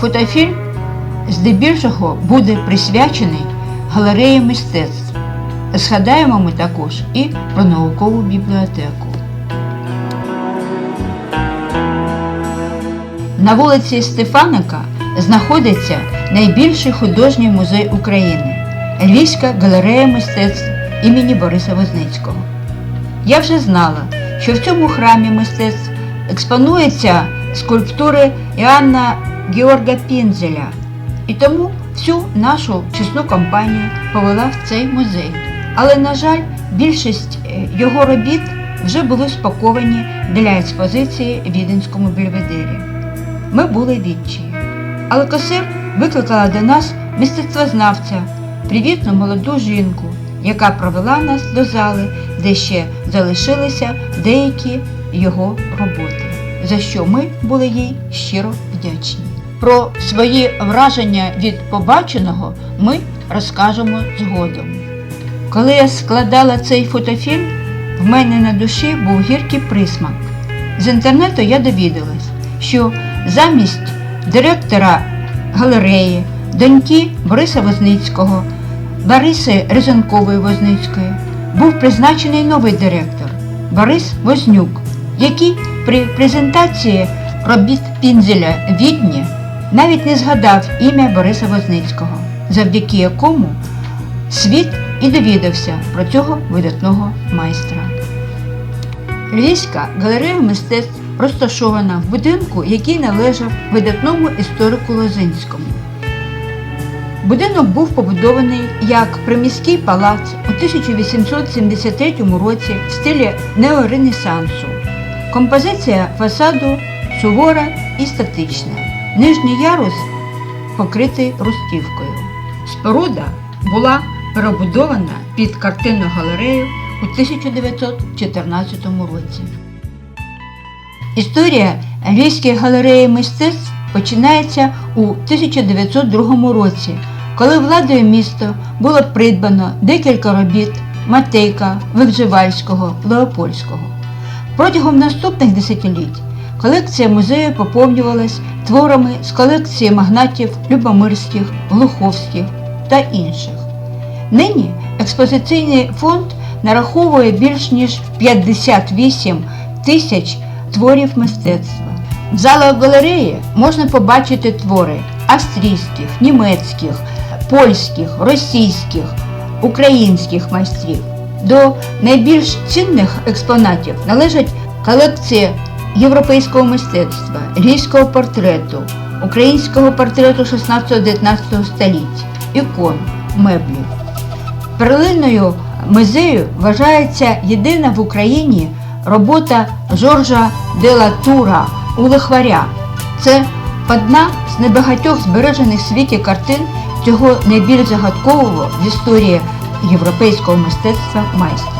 Фотофільм здебільшого буде присвячений галереї мистецтв. Згадаємо ми також і про наукову бібліотеку. На вулиці Стефаника знаходиться найбільший художній музей України Львівська галерея мистецтв імені Бориса Возницького. Я вже знала, що в цьому храмі мистецтв експонуються скульптури Іоанна Георга Пінзеля, і тому всю нашу чесну компанію повела в цей музей. Але, на жаль, більшість е, його робіт вже були спаковані для експозиції в Віденському бельведері. Ми були відчаї. Але косир викликала до нас мистецтвознавця, привітну молоду жінку, яка провела нас до зали, де ще залишилися деякі його роботи, за що ми були їй щиро вдячні. Про свої враження від побаченого ми розкажемо згодом. Коли я складала цей фотофільм, в мене на душі був гіркий присмак. З інтернету я довідалась, що замість директора галереї, доньки Бориса Возницького, Лариси Резанкової Возницької, був призначений новий директор Борис Вознюк, який при презентації робіт Пінзеля Відні навіть не згадав ім'я Бориса Возницького, завдяки якому світ і довідався про цього видатного майстра. Львівська галерея мистецтв розташована в будинку, який належав видатному історику Лозинському. Будинок був побудований як приміський палац у 1873 році в стилі неоренесансу. Композиція фасаду сувора і статична. Нижній ярус покритий рустівкою. Споруда була перебудована під картинну галерею у 1914 році. Історія Львівської галереї мистецтв починається у 1902 році, коли владою міста було придбано декілька робіт Матейка, Викживальського, Леопольського. Протягом наступних десятиліть колекція музею поповнювалась творами з колекції магнатів Любомирських, Глуховських та інших. Нині експозиційний фонд нараховує більш ніж 58 тисяч творів мистецтва. В залах галереї можна побачити твори австрійських, німецьких, польських, російських, українських майстрів. До найбільш цінних експонатів належать колекції європейського мистецтва, львівського портрету, українського портрету 16-19 століть, ікон, меблів. Перлиною музею вважається єдина в Україні робота Жоржа де ла у лихваря. Це одна з небагатьох збережених в світі картин цього найбільш загадкового в історії європейського мистецтва майстра.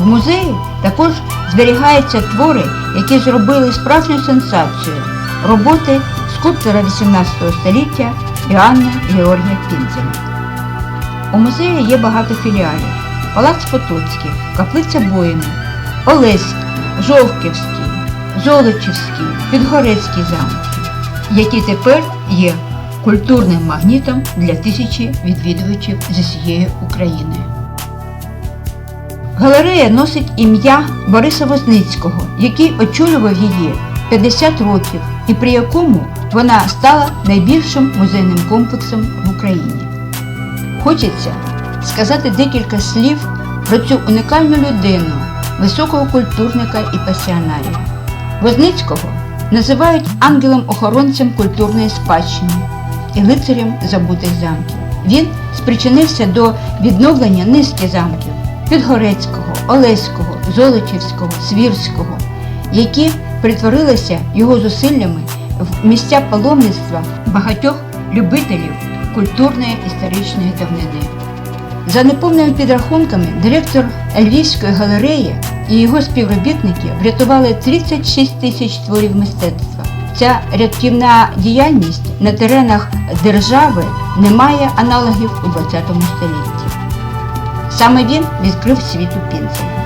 В музеї також зберігаються твори, які зробили справжню сенсацію роботи скульптора 18 століття Іоанна Георгія Пінзеля. У музеї є багато філіалів. Палац Потоцький, Каплиця Боїна, Олеський, Жовківський, Золочівський, Підгорецький замки, які тепер є культурним магнітом для тисячі відвідувачів з усієї України. Галерея носить ім'я Бориса Возницького, який очолював її 50 років і при якому вона стала найбільшим музейним комплексом в Україні. Хочеться сказати декілька слів про цю унікальну людину, високого культурника і пасіонарія. Возницького називають ангелом-охоронцем культурної спадщини і лицарем забутих замків. Він спричинився до відновлення низки замків Підгорецького, Олеського, Золочівського, Свірського, які притворилися його зусиллями в місця паломництва багатьох любителів культурної історичної давнини. За неповними підрахунками, директор Львівської галереї і його співробітники врятували 36 тисяч творів мистецтва. Ця рятівна діяльність на теренах держави не має аналогів у ХХ столітті. Саме він відкрив світу пінцеля.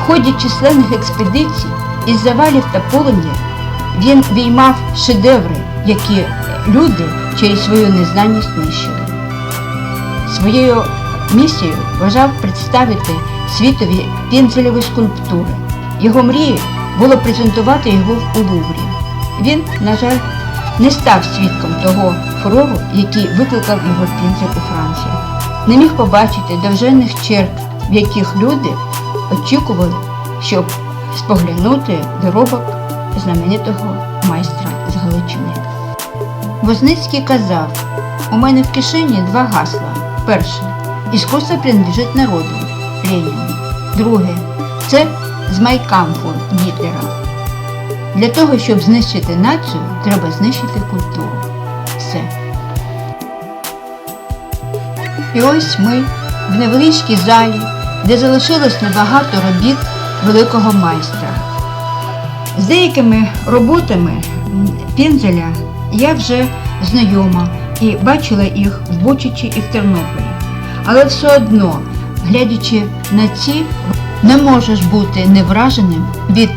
В ході численних експедицій із завалів та полум'я Він віймав шедеври, які люди через свою незнання нищили. Своєю місією вважав представити світові пінзельові скульптури. Його мрією було презентувати його у Луврі. Він, на жаль, не став свідком того фурору, який викликав його пінзель у Франції. Не міг побачити довженних черг, в яких люди очікували, щоб споглянути доробок знаменитого майстра з Галичини. Возницький казав, у мене в кишені два гасла. Перше. Іскусство принадлежить народу Леніну. Друге. Це з майкамфу Гітлера. Для того, щоб знищити націю, треба знищити культуру. І ось ми в невеличкій залі, де залишилось небагато робіт великого майстра. З деякими роботами Пінзеля я вже знайома і бачила їх в Бучичі і в Тернополі. Але все одно, глядячи на ці, не можеш бути невраженим від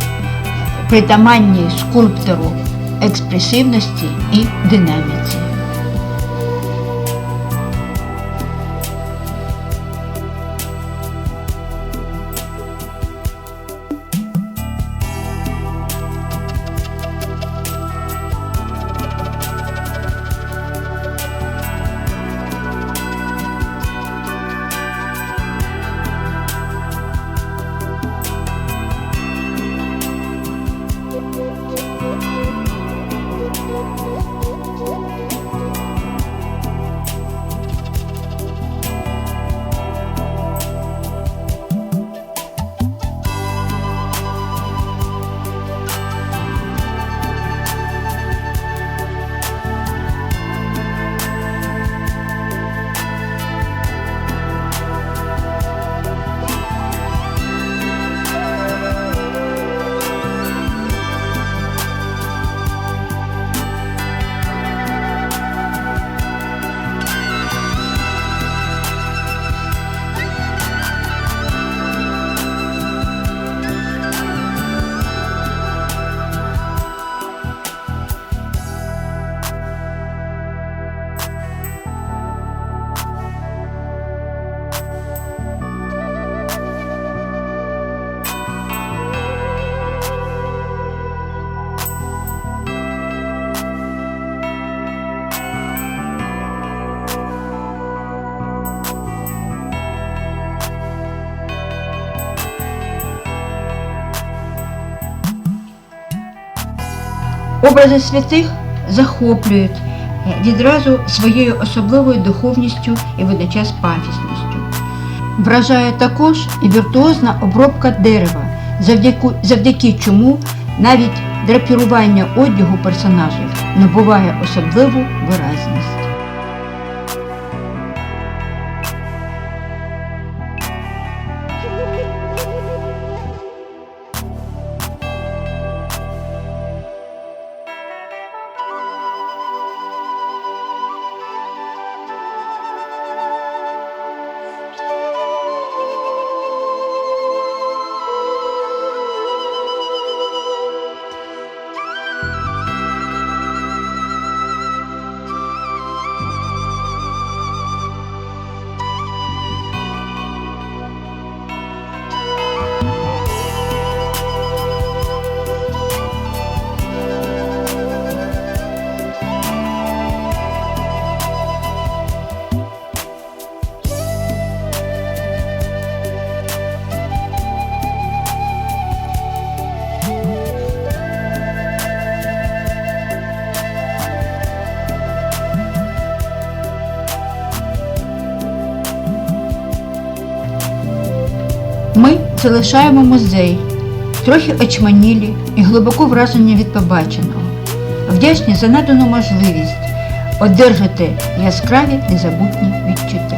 притаманній скульптору експресивності і динаміці. Образи святих захоплюють е, відразу своєю особливою духовністю і водночас пафісністю. Вражає також і віртуозна обробка дерева, завдяки, завдяки чому навіть драпірування одягу персонажів набуває особливу виразність. Залишаємо музей, трохи очманілі і глибоко вражені від побаченого, вдячні за надану можливість одержати яскраві незабутні відчуття.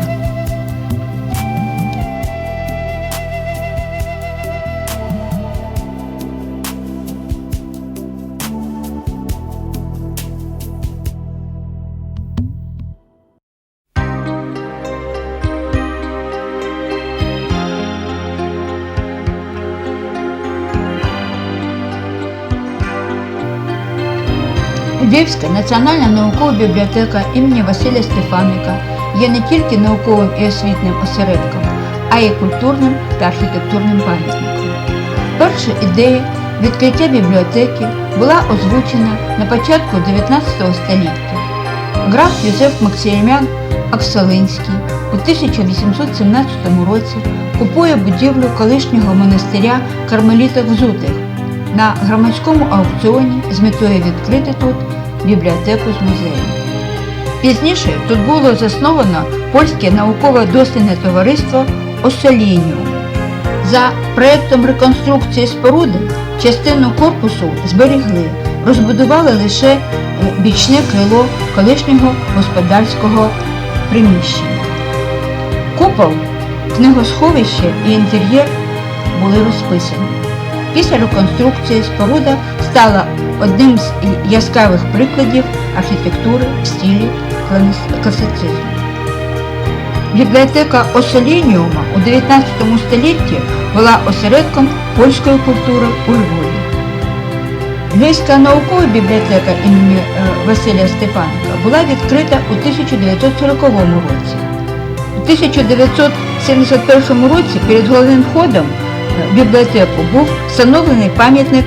Львівська національна наукова бібліотека імені Василя Стефаника є не тільки науковим і освітнім осередком, а й культурним та архітектурним пам'ятником. Перша ідея відкриття бібліотеки була озвучена на початку 19 століття. Граф Юзеф Максиміан Аксалинський у 1817 році купує будівлю колишнього монастиря кармеліток взутих на громадському аукціоні з метою відкрити тут бібліотеку з музеєм. Пізніше тут було засновано польське науково-дослідне товариство Осолініум. За проєктом реконструкції споруди частину корпусу зберігли, розбудували лише е, бічне крило колишнього господарського приміщення. Купол, книгосховище і інтер'єр були розписані. Після реконструкції споруда стала одним з яскравих прикладів архітектури в стилі класицизму. Бібліотека Осолініума у 19 столітті була осередком польської культури у Львові. Львівська наукова бібліотека імені е, Василя Стефаника була відкрита у 1940 році. У 1971 році перед головним входом в бібліотеку був встановлений пам'ятник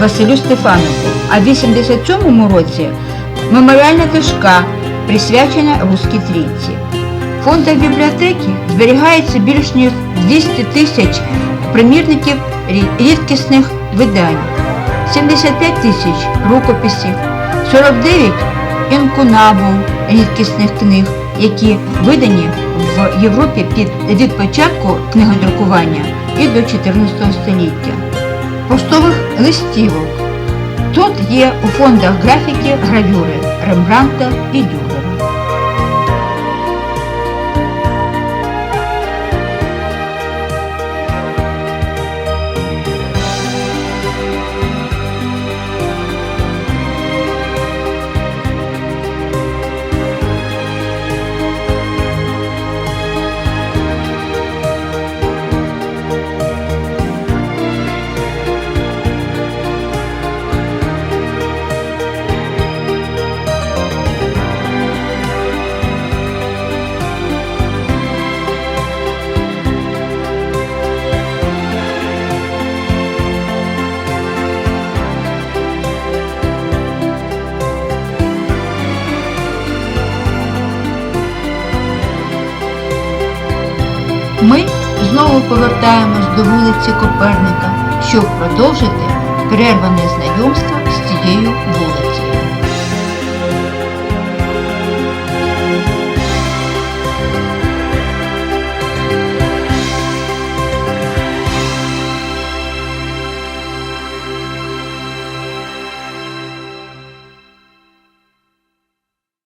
Василю Стефанику, а в 1987 році меморіальна дошка присвячена Руській трійці. В фондах бібліотеки зберігається більш ніж 200 тисяч примірників рідкісних видань, 75 тисяч рукописів, 49 інкунабул рідкісних книг, які видані в Європі від початку книгодрукування і до 14 століття. Поштових листівок. Тут є у фондах графіки гравюри Рембранта і Дюрера. Знову повертаємось до вулиці Коперника, щоб продовжити перерване знайомство з цією вулицею.